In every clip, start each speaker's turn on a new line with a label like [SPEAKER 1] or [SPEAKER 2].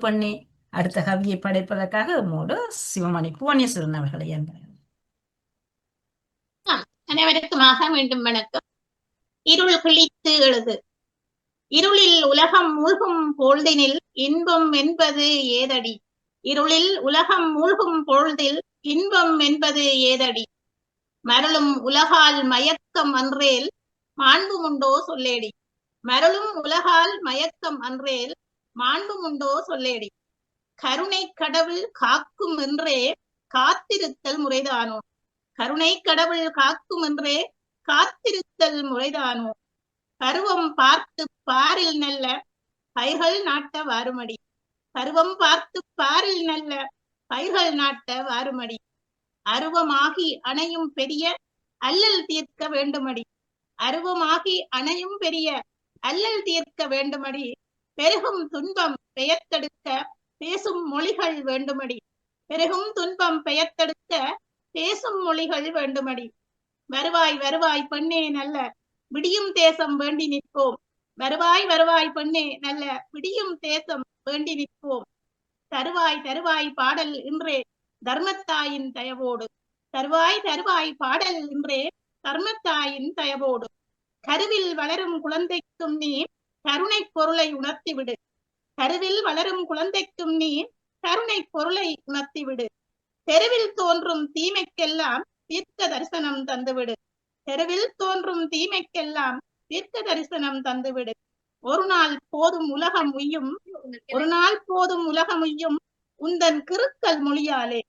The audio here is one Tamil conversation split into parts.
[SPEAKER 1] பண்ணி அடுத்த கவியை படைப்பதற்காக உம்மோடு சிவமணி புவனேஸ்வரன் அவர்களை என்பார்
[SPEAKER 2] அனைவருக்குமாக மீண்டும் வணக்கம். இருள் கிழித்து எழுது. இருளில் உலகம் மூழ்கும் பொழுதினில் இன்பம் என்பது ஏதடி? இருளில் உலகம் மூழ்கும் பொழுதில் இன்பம் என்பது ஏதடி? மரளும் உலகால் மயக்கம் அன்றேல் மாண்புமுண்டோ சொல்லேடி. மரளும் உலகால் மயக்கம் அன்றேல் மாண்புமுண்டோ சொல்லேடி. கருணை கடவுள் காக்கும் என்றே காத்திருத்தல் முறைதானோ? கருணை கடவுள் காக்கும் என்றே காத்திருத்தல் முறைதானோ? பருவம் பார்த்து பாரில் நல்ல பயிர்கள் நாட்ட வாருமடி. பருவம் பார்த்து பாரில் நல்ல பயிர்கள் நாட்ட வாருமடி. அருவமாகி அணையும் பெரிய அல்லல் தீர்க்க வேண்டுமடி. அருவமாகி அணையும் பெரிய அல்லல் தீர்க்க வேண்டுமடி. பெருகும் துன்பம் பெயர்த்தெடுக்க பேசும் மொழிகள் வேண்டுமடி. பெருகும் துன்பம் பெயர்த்தெடுக்க பேசும் மொழிகள் வேண்டுமடி. வருவாய் வருவாய் பெண்ணே நல்ல விடியும் தேசம் வேண்டி நிற்போம். வருவாய் வருவாய் பெண்ணே நல்ல விடியும் தேசம் வேண்டி நிற்போம். தருவாய் தருவாய் பாடல் இன்றே தர்மத்தாயின் தயவோடு. தருவாய் தருவாய் பாடல் இன்றே தர்மத்தாயின் தயவோடு. கருவில் வளரும் குழந்தைக்கும் நீ கருணை பொருளை உணர்த்திவிடு. கருவில் வளரும் குழந்தைக்கும் நீ கருணை பொருளை உணர்த்திவிடு. தெருவில் தோன்றும் தீமைக்கெல்லாம் தீர்க்க தரிசனம் தந்துவிடு. தெருவில் தோன்றும் தீமைக்கெல்லாம் தீர்க்க தரிசனம் தந்துவிடு. ஒரு நாள் போதும் உலகம் உய்யும் ஒரு நாள் போதும் உலகம் உய்யும் உந்தன் கிருக்கல் மொழியாலே.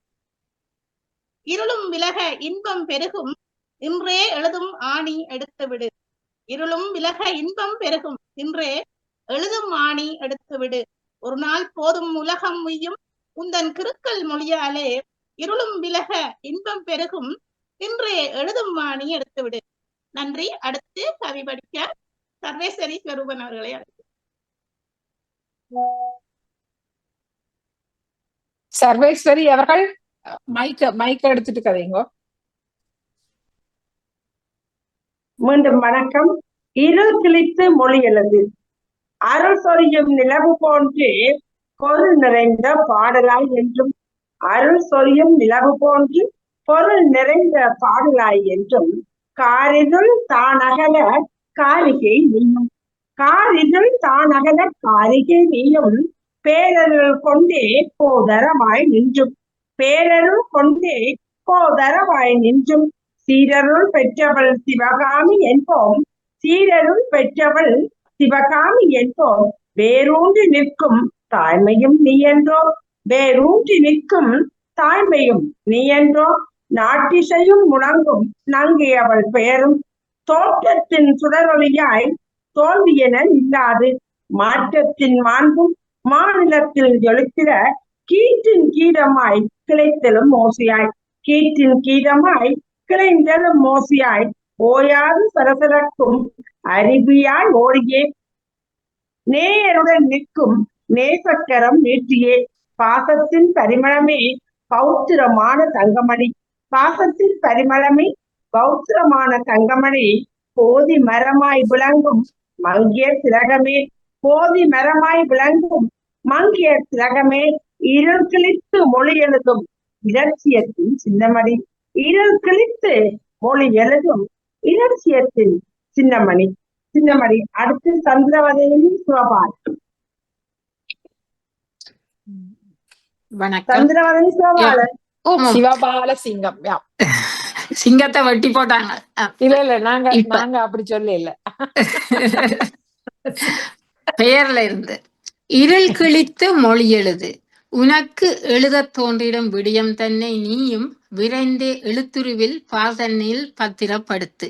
[SPEAKER 2] இருளும் விலக இன்பம் பெருகும் இன்றே எழுதும் ஆணி எடுத்துவிடு. இருளும் விலக இன்பம் பெருகும். இன்றே எழுதும் ஆணி எடுத்துவிடு ஒரு நாள் போதும் உலகம் உய்யும். உந்தன் கிருக்கல் மொழியாலே இருளும் விலக இன்பம் பெருகும். இன்றே எழுதும் ஆணி எடுத்துவிடு நன்றி. அடுத்து கவி படிக்க சர்வேஸ்வரி ஸ்வரூபன் அவர்களை அழைத்து
[SPEAKER 3] சர்வேஸ்வரி அவர்கள் மைக்க மைக்க எடுத்துட்டு கதைங்கோ.
[SPEAKER 4] மீண்டும் வணக்கம். இருள் கிழித்து மொழியளது அருள் சொரியும் நிலவு போன்று பொருள் நிறைந்த பாடலாய் என்றும் அருள் சொரியும் நிலவு போன்று பொருள் நிறைந்த பாடலாய் என்றும் காரிருள் தானகல காரிகை நீயும். காரிருள் தானகல காரிகை நீயும் பேரருள் கொண்டே கோதரமாய் நின்றும். பேரருள் கொண்டே கோதரமாய் நின்றும் சீரருள் பெற்றவள் சிவகாமி என்போம். சீரருள் பெற்றவள் சிவகாமி என்போம். வேரூன்றி நிற்கும் தாய்மையும் நீ என்றோ வேரூன்றி நிற்கும் தாய்மையும் நீ என்றோ நாட்டிசையும் முழங்கும் நங்கியவள் பெயரும். தோற்றத்தின் சுடரொளியாய் தோல்வியென இல்லாது மாற்றத்தின் மாண்பும் மாநிலத்தில் எழுத்திட கீற்றின் கீதமாய் கிளைத்தலும் ஓசையாய். கீற்றின் கீதமாய் கிளைந்தலும் மோசியாய் ஓயாது சரசரக்கும் அருவியாய் ஓடியே நேயருடன் நிற்கும் நேசக்கரம் நீட்டியே பாசத்தின் பரிமளமே பௌத்திரமான தங்கமணி. பாசத்தின் பரிமளமே பௌத்திரமான தங்கமணி. போதி மரமாய் விளங்கும் மங்கிய திலகமே. போதி மரமாய் விளங்கும் மங்கிய திலகமே. இருள் கிழித்து மொழி எழுதும் இலட்சியத்தின் சின்னமணி. இருள் கிழித்து மொழி எழுதும் இலட்சியத்தின் சின்னமணி. சின்னமணி அடுத்து சந்திரவதையின் சிவபால்.
[SPEAKER 5] வணக்கம்.
[SPEAKER 4] சந்திரவதனி சிவபாலன்.
[SPEAKER 3] சிவபால சிங்கம். யா.
[SPEAKER 5] சிங்கத்தை வெட்டி போட்டாங்க.
[SPEAKER 3] இல்ல இல்ல நாங்க நாங்க அப்படி சொல்ல இல்ல
[SPEAKER 5] பெயர்ல இருந்து. இருள் கிழித்து மொழி எழுது. உனக்கு எழுதத் தோன்றிடும் விடியம் தன்னை நீயும் விரைந்தே எழுத்துருவில் பாதனில் பத்திரப்படுத்து.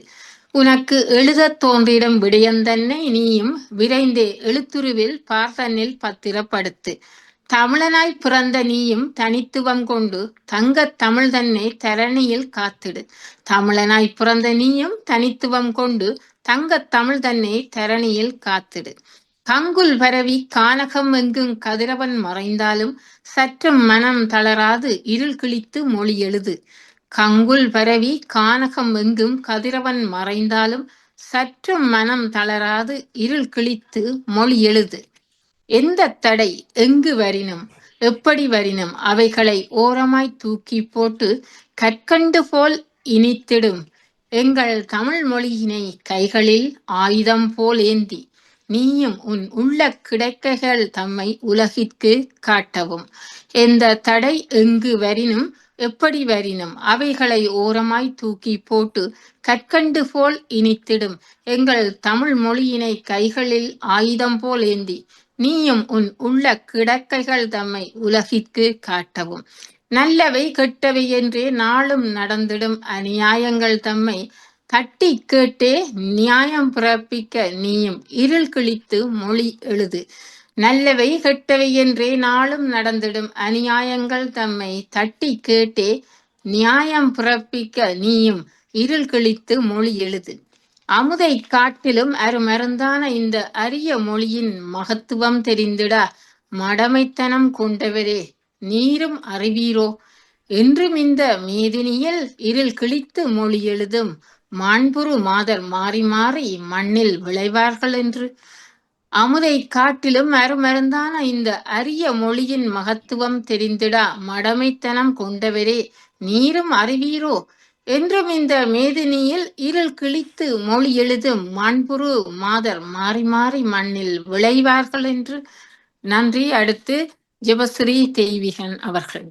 [SPEAKER 5] உனக்கு எழுதத் தோன்றிடும் விடியம் தன்னை நீயும் விரைந்தே எழுத்துருவில் பார்த்தனில் பத்திரப்படுத்து. தமிழனாய் பிறந்த நீயும் தனித்துவம் கொண்டு தங்க தமிழ் தன்னை தரணியில் காத்திடு. தமிழனாய் பிறந்த நீயும் தனித்துவம் கொண்டு தங்க தமிழ் தன்னை தரணியில் காத்திடு. கங்குல் பரவி கானகம் எங்கும் கதிரவன் மறைந்தாலும் சற்றும் மனம் தளராது இருள் கிழித்து மொழி எழுது. கங்குல் பரவி கானகம் எங்கும் கதிரவன் மறைந்தாலும் சற்றும் மனம் தளராது இருள் கிழித்து மொழி எழுது. எந்த தடை? எங்கு வரினும்? எப்படி வரினும்? அவைகளை ஓரமாய் தூக்கி போட்டு கற்கண்டு போல் இனித்திடும். எங்கள் தமிழ் மொழியினை கைகளில் ஆயுதம் போல் ஏந்தி நீயும் உன் உள்ள கிடைக்கைகள் தம்மை உலகிற்கு காட்டவும். எந்த தடை எங்கு வரினும் எப்படி வரினும் அவைகளை ஓரமாய் தூக்கி போட்டு கற்கண்டு போல் இனித்திடும். எங்கள் தமிழ் மொழியினை கைகளில் ஆயுதம் போல் ஏந்தி நீயும் உன் உள்ள கிடக்கைகள் தம்மை உலகிற்கு காட்டவும். நல்லவை கெட்டவை என்றே நாளும் நடந்திடும் அநியாயங்கள் தம்மை தட்டி கேட்டே நியாயம் பிறப்பிக்க நீயும் இருள் கிழித்து மொழி எழுது. நல்லவை கெட்டவை என்றே நாளும் நடந்திடும். அநியாயங்கள் தம்மை தட்டி கேட்டே நியாயம் பிறப்பிக்க நீயும் இருள் கிழித்து மொழி எழுது. அமுதை காட்டிலும் அருமருந்தான இந்த அரிய மொழியின் மகத்துவம் தெரிந்திடா. மடமைத்தனம் கொண்டவரே நீரும் அறிவீரோ? என்றும் இந்த மேதினியில் இருள் கிழித்து மொழி எழுதும் மாண்புரு மாதர் மாறி மாறி மண்ணில் விளைவார்கள் என்று. அமுதை காட்டிலும் அருமருந்தான இந்த அரிய மொழியின் மகத்துவம் தெரிந்திடா மடமைத்தனம் கொண்டவரே நீரும் அறிவீரோ? என்றும் இந்த மேதினியில் இருள் கிழித்து மொழி எழுதும் மாண்புரு மாதர் மாறி மாறி மண்ணில் விளைவார்கள் என்று. நன்றி. அடுத்து ஜெபஸ்ரீ தெய்வீகன் அவர்கள்.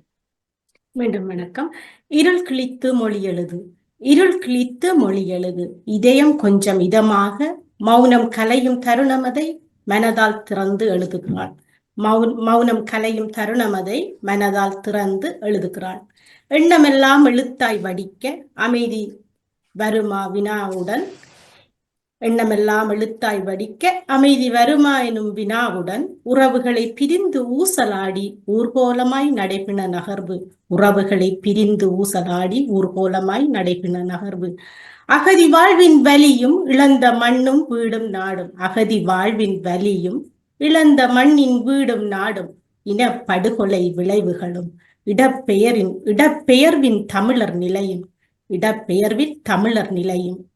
[SPEAKER 6] மீண்டும் வணக்கம். இருள் கிழித்து மொழி எழுது. இருள் கிழித்து மொழி எழுது. இதயம் கொஞ்சம் இதமாக மௌனம் கலையும் தருணமதை மனதால் திறந்து எழுதுகிறாள். மௌன் மௌனம் கலையும் தருணமதை மனதால் திறந்து எழுதுகிறாள். எண்ணமெல்லாம் எழுத்தாய் வடிக்க அமைதி வருமா வினாவுடன் எண்ணமெல்லாம் எழுத்தாய் வடிக்க அமைதி வருமா எனும் வினாவுடன் உறவுகளை பிரிந்து ஊசலாடி ஊர்கோலமாய் நடைபின நகர்வு. உறவுகளை பிரிந்து ஊசலாடி ஊர்கோலமாய் நடைபின நகர்வு. அகதி வாழ்வின் வலியும் இழந்த மண்ணும் வீடும் நாடும். அகதி வாழ்வின் வலியும் இழந்த மண்ணின் வீடும் நாடும். இன படுகொலை விளைவுகளும் இடப்பெயரின் இடப்பெயர்வின் தமிழர் நிலையும். இடப்பெயர்வின் தமிழர் நிலையும்.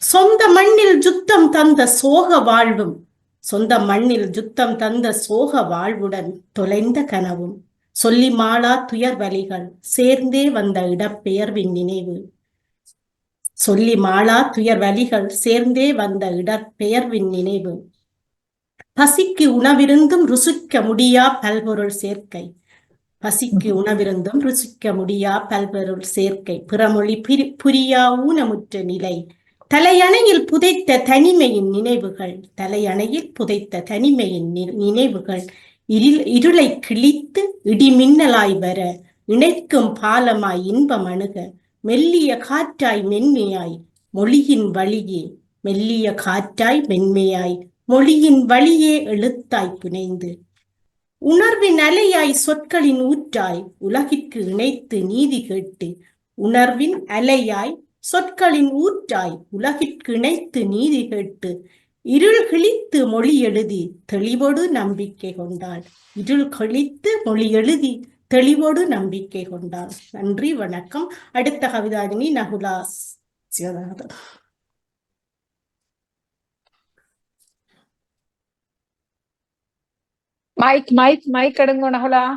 [SPEAKER 6] சொந்த மண்ணில் ஜுத்தம் தந்த சோக வாழ்வும் சொந்த மண்ணில் ஜுத்தம் தந்த சோக வாழ்வுடன் தொலைந்த கனவும். சொல்லி மாளா துயர் வலிகள் சேர்ந்தே வந்த இடப்பெயர்வின் நினைவு. சொல்லி மாளா துயர் வலிகள் சேர்ந்தே வந்த இடப்பெயர்வின் நினைவு. பசிக்கு உணவிருந்தும் ருசிக்க முடியா பல்பொருள் சேர்க்கை. பசிக்கு உணவிருந்தும் ருசிக்க முடியா பல்பொருள் சேர்க்கை. பிறமொழி புரியா ஊனமுற்ற நிலை. தலையணையில் புதைத்த தனிமையின் நினைவுகள் தலையணையில் புதைத்த தனிமையின் நி- நினைவுகள் இருள் இருளை கிழித்து இடிமின்னலாய் வர இணைக்கும் பாலமாய் இன்பம் அணுக மெல்லிய காற்றாய் மென்மையாய் மொழியின் வழியே மெல்லிய காற்றாய் மென்மையாய் மொழியின் வழியே எழுத்தாய் புனைந்து. உணர்வின் அலையாய் சொற்களின் ஊற்றாய் உலகிற்கு இணைத்து நீதி கேட்டு உணர்வின் அலையாய் சொற்களின் ஊற்றாய் உலகிற்கு இணைத்து நீதி கேட்டு இருள் கிழித்து மொழி எழுதி தெளிவோடு நம்பிக்கை கொண்டாள். இருள் கிழித்து மொழி எழுதி தெளிவோடு நம்பிக்கை கொண்டாள். நன்றி வணக்கம். அடுத்த Kavithadhini Nakula Sivanathan
[SPEAKER 3] mike mike mike எடுங்க நகுலா.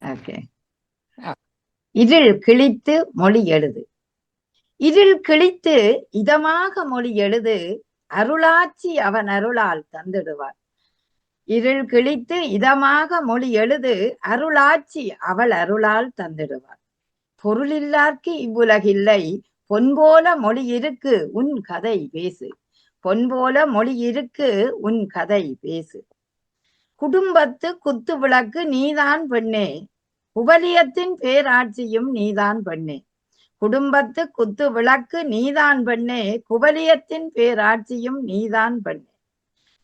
[SPEAKER 7] ஓகே. இருள் கிழித்து மொழி எழுது. இருள் கிழித்து இதமாக மொழி எழுது அருளாட்சி அவன் அருளால் தந்திடுவார். இருள் கிழித்து இதமாக மொழி எழுது அருளாட்சி அவள் அருளால் தந்திடுவார். பொருளில்லார்க்கு இவ்வுலகில்லை பொன்போல மொழி இருக்கு உன் கதை பேசு. பொன்போல மொழி இருக்கு உன் கதை பேசு. குடும்பத்து குத்து விளக்கு நீதான் பெண்ணே குபலியத்தின் பேராட்சியும் நீதான் பெண்ணே. குடும்பத்து குத்து விளக்கு நீதான் பெண்ணே. குபலியத்தின் பேராட்சியும் நீதான் பெண்ணே.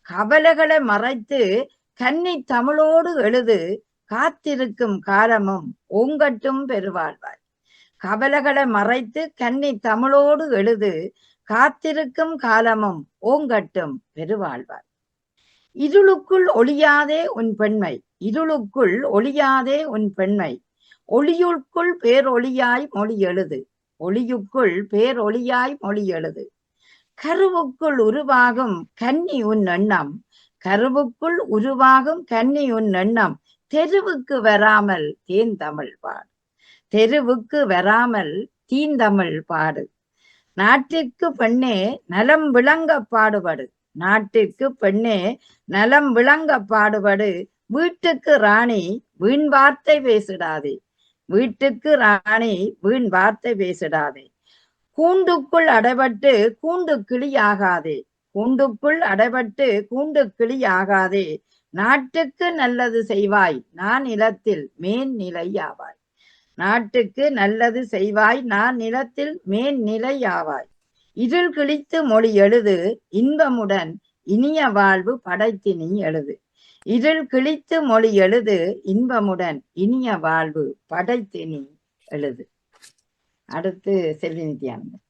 [SPEAKER 7] கவலைகளை மறைத்து கன்னி தமிழோடு எழுது காத்திருக்கும் காலமும் ஓங்கட்டும் பெருவாழ்வாய். கவலைகளை மறைத்து கன்னி தமிழோடு எழுது காத்திருக்கும் காலமும் ஓங்கட்டும் பெருவாழ்வாய். இருளுக்குள் ஒளியாதே உன் பெண்மை. இருளுக்குள் ஒளியாதே உன் பெண்மை. ஒளியுக்குள் பேரொளியாய் மொழி எழுது. ஒளியுக்குள் பேரொளியாய் மொழி எழுது. கருவுக்குள் உருவாகும் கன்னி உன் எண்ணம். கருவுக்குள் உருவாகும் கன்னி உன் எண்ணம். தெருவுக்கு வராமல் தேந்தமிழ் பாடு. தெருவுக்கு வராமல் தீந்தமிழ் பாடு. நாட்டிற்கு பெண்ணே நலம் விளங்க பாடுபடு. நாட்டிற்கு பெண்ணே நலம் விளங்க பாடுபடு. வீட்டுக்கு ராணி வீண் வார்த்தை பேசிடாதே. வீட்டுக்கு ராணி வீண் வார்த்தை பேசிடாதே. கூண்டுக்குள் அடைபட்டு கூண்டு கிளி ஆகாதே. கூண்டுக்குள் அடைபட்டு கூண்டு கிளி ஆகாதே. நாட்டுக்கு நல்லது செய்வாய் நான் நிலத்தில் மேன் நிலை ஆவாய் நாட்டுக்கு நல்லது செய்வாய் நான் நிலத்தில் மேன் நிலை ஆவாய் இருள் கிழித்து மொழி எழுது இன்பமுடன் இனிய வாழ்வு படைத்தினி எழுது. இருள் கிழித்து மொழி எழுது இன்பமுடன் இனிய வாழ்வு படைத்தினி எழுது. அடுத்து செல்வி நித்யானந்தன்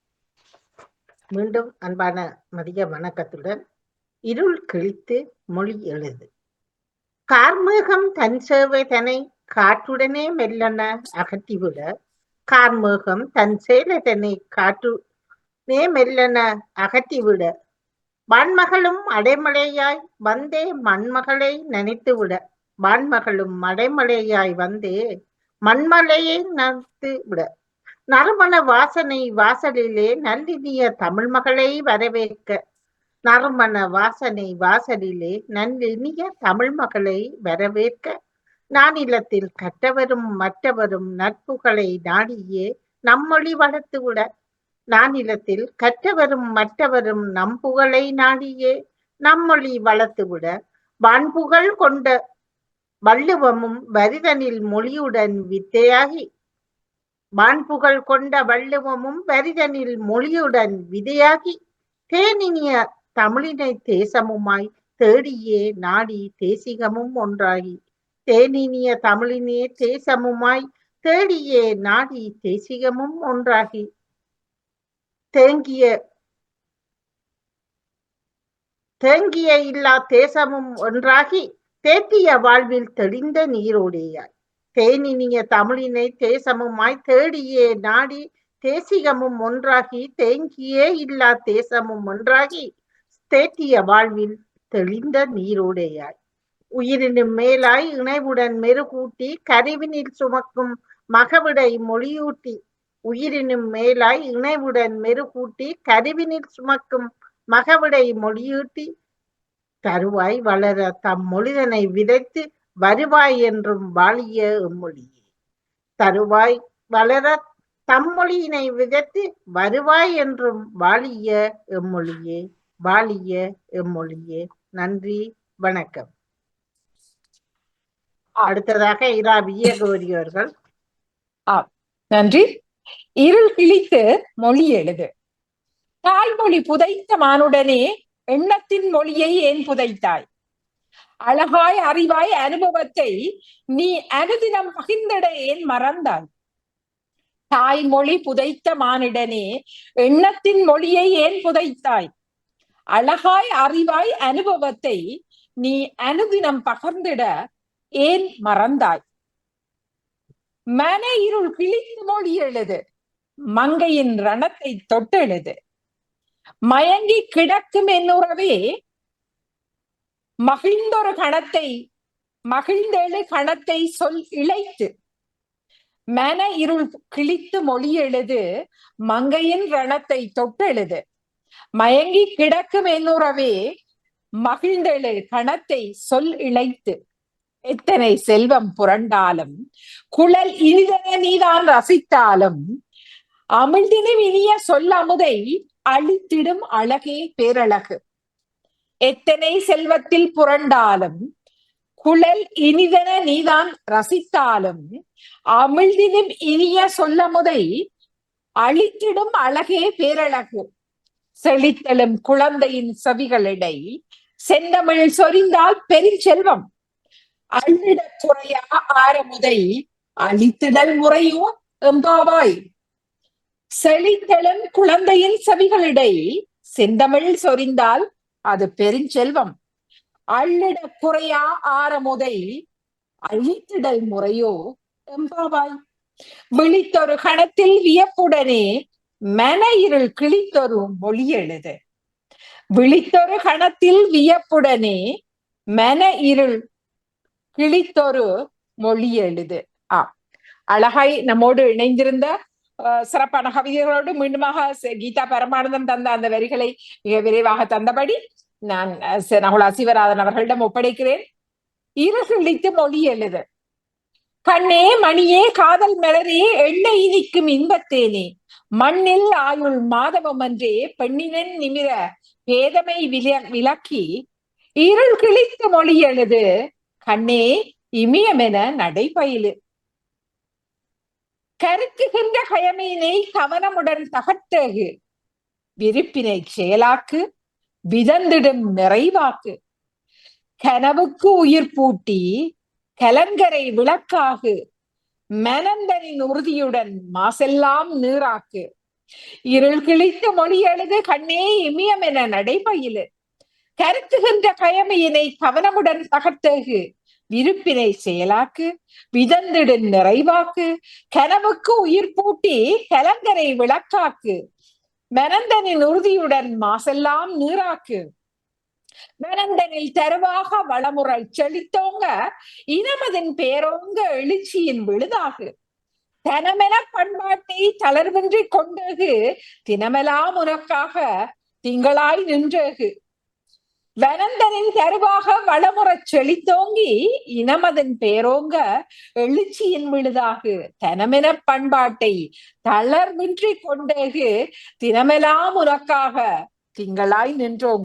[SPEAKER 8] மீண்டும் அன்பான மதிய வணக்கத்துடன் இருள் கிழித்து மொழி எழுது. கார்மேகம் தன் சேவை தனை காற்றுடனே மெல்லன அகற்றிவிட கார்மேகம் தன் சேலை தன்னை காற்று மே மெல்லன அகற்றிவிட வான்மகளும் அடைமழையாய் வந்தே மண்மகளை நினைத்துவிட வான்மகளும் அடைமழையாய் வந்தே மண்மலையை நடத்து விட. நறுமண வாசனை வாசலிலே நல்லினிய தமிழ் மகளை வரவேற்க. நறுமண வாசனை வாசலிலே நல்லினிய தமிழ் மகளை வரவேற்க. நானிலத்தில் கற்றவரும் மற்றவரும் நட்புகளை நாடியே நம்மொழி வளர்த்து விட. நானிலத்தில் கற்றவரும் மற்றவரும் நம் புகழை நாடியே. நம்மொழி வளர்த்துவிட வான்புகழ் கொண்ட வள்ளுவமும் வரிதனில் மொழியுடன் வித்தையாகி. வான்புகழ் கொண்ட வள்ளுவமும் வரிதனில் மொழியுடன் விதையாகி. தேனினிய தமிழினை தேசமுமாய் தேடியே நாடி தேசிகமும் ஒன்றாகி. தேனினிய தமிழினே தேசமுமாய் தேடியே நாடி தேசிகமும் ஒன்றாகி. தேங்கிய தேங்கிய இல்லா தேசமும் ஒன்றாகி தேத்திய வாழ்வில் தெளிந்த நீரோடையாய். தேனினிய தமிழினை தேசமுமாய் தேடியே நாடி தேசிகமும் ஒன்றாகி தேங்கியே இல்லா தேசமும் ஒன்றாகி தேத்திய வாழ்வில் தெளிந்த நீரோடையாய். உயிரினும் மேலாய் இணைவுடன் மெருகூட்டி கருவினில் சுமக்கும் மகவிடை மொழியூட்டி உயிரினும் மேலாய் இணைவுடன் மெருகூட்டி கருவினில் சுமக்கும் மகவிடை மொழியூட்டி தருவாய் வளர தம் மொழிதனை விதைத்து வருவாய் என்றும் வாழிய எம்மொழியே. தருவாய் வளர தம்மொழியினை விதைத்து வருவாய் என்றும் வாழிய எம்மொழியே வாழிய எம்மொழியே. நன்றி வணக்கம். அடுத்ததாக இரா விஜயகௌரி அவர்கள்.
[SPEAKER 3] நன்றி. இருள் கிழித்து மொழி எழுது. தாய்மொழி புதைத்த மானுடனே எண்ணத்தின் மொழியை ஏன் புதைத்தாய்? அழகாய் அறிவாய் அனுபவத்தை நீ அனுதினம் பகிர்ந்திட ஏன் மறந்தாய்? தாய்மொழி புதைத்த மானிடனே எண்ணத்தின் மொழியை ஏன் புதைத்தாய்? அழகாய் அறிவாய் அனுபவத்தை நீ அனுதினம் பகிர்ந்திட ஏன் மறந்தாய்? மன இருள் கிழித்து மொழி எழுது. மங்கையின் ரணத்தை தொட்டெழுது மயங்கி கிடக்கும் என்னுறவே மகிழ்ந்தொரு கணத்தை மகிழ்ந்தெழு கணத்தை சொல் இழைத்து. மன இருள் கிழித்து மொழி எழுது மங்கையின் ரணத்தை தொட்டெழுது மயங்கி கிடக்கும் என்னுறவே மகிழ்ந்தெழு கணத்தை சொல் இழைத்து. எத்தனை செல்வம் புரண்டாலும் குழல் இனிதன நீதான் ரசித்தாலும் அமிழ்தினும் இனிய சொல் அமுதை அழித்திடும் அழகே பேரழகு. எத்தனை செல்வத்தில் புரண்டாலும் குழல் இனிதன நீதான் ரசித்தாலும் அமிழ்தினும் இனிய சொல்லமுதை அழித்திடும் அழகே பேரழகு. செழித்தலும் குழந்தையின் செவிகளிடை செந்தமிழ் சொரிந்தால் பெருஞ்செல்வம் அள்ளிட குறையா ஆரமுதை அழித்திடல் முறையோ எம்பாவாய். செழித்தலும் குழந்தையின் செவிகளிடை செந்தமிழ் சொரிந்தால் அது பெருஞ்செல்வம். அள்ளிட குறையா ஆரமுதை அழித்திடல் முறையோ எம்பாவாய். விழித்தொரு கணத்தில் வியப்புடனே மன இருள் கிழித்தொரு மொழி எழுது. விழித்தொரு கணத்தில் வியப்புடனே மன இருள் கிழித்தொரு மொழி எழுது. ஆ. அழகாய் நம்மோடு இணைந்திருந்த சிறப்பான கவிதைகளோடு மீண்டுமாக கீதா பரமானந்தம் தந்த அந்த வரிகளை மிக விரைவாக தந்தபடி நான் நகுலா சிவராதன் அவர்களிடம் ஒப்படைக்கிறேன். இருகிழித்து மொழி எழுது. கண்ணே மணியே காதல் மலரே எண்ணெய் இனிக்கும் இன்பத்தேனே. மண்ணில் ஆயுள் மாதவம் அன்றே பெண்ணினன் நிமிர பேதமை வில விலக்கி இருள் கிழித்து மொழி எழுது. கண்ணே இமியமென நடைபயிலு. கருக்குகின்ற கயமையினை கவனமுடன் தகட்டகு. விருப்பினை செயலாக்கு விதந்திடும் நிறைவாக்கு. கனவுக்கு உயிர் பூட்டி கலங்கரை விளக்காகு. மனந்தனின் உறுதியுடன் மாசெல்லாம் நீராக்கு. இருள் கிழித்து மொழி எழுது கண்ணே இமியமென நடைபயிலு. கருத்துகின்ற கயமையினை கவனமுடன் தகர்த்தேகு. விருப்பினை செயலாக்கு விதந்திடும் நிறைவாக்கு கனவுக்கு உயிர் பூட்டி கலங்கரை விளக்காக்கு. மனந்தனின் உறுதியுடன் மாசெல்லாம் நீராக்கு. மனந்தனில் தருவாக வளமுறை செழித்தோங்க இனமதின் பேரோங்க எழுச்சியின் விழுதாகு. தனமென பண்பாட்டை தளர்வின்றி கொண்டகு தினமெல்லாம் உனக்காக திங்களாய் நின்றகு. வனந்தனின் தருவாக வளமுறச் செழித்தோங்கி இனமதன் பேரோங்க எழுச்சியின் விழுதாகு தனமென பண்பாட்டை தளர்வின்றி கொண்டேகு தினமெலாம் உனக்காக திங்களாய் நின்றோம்.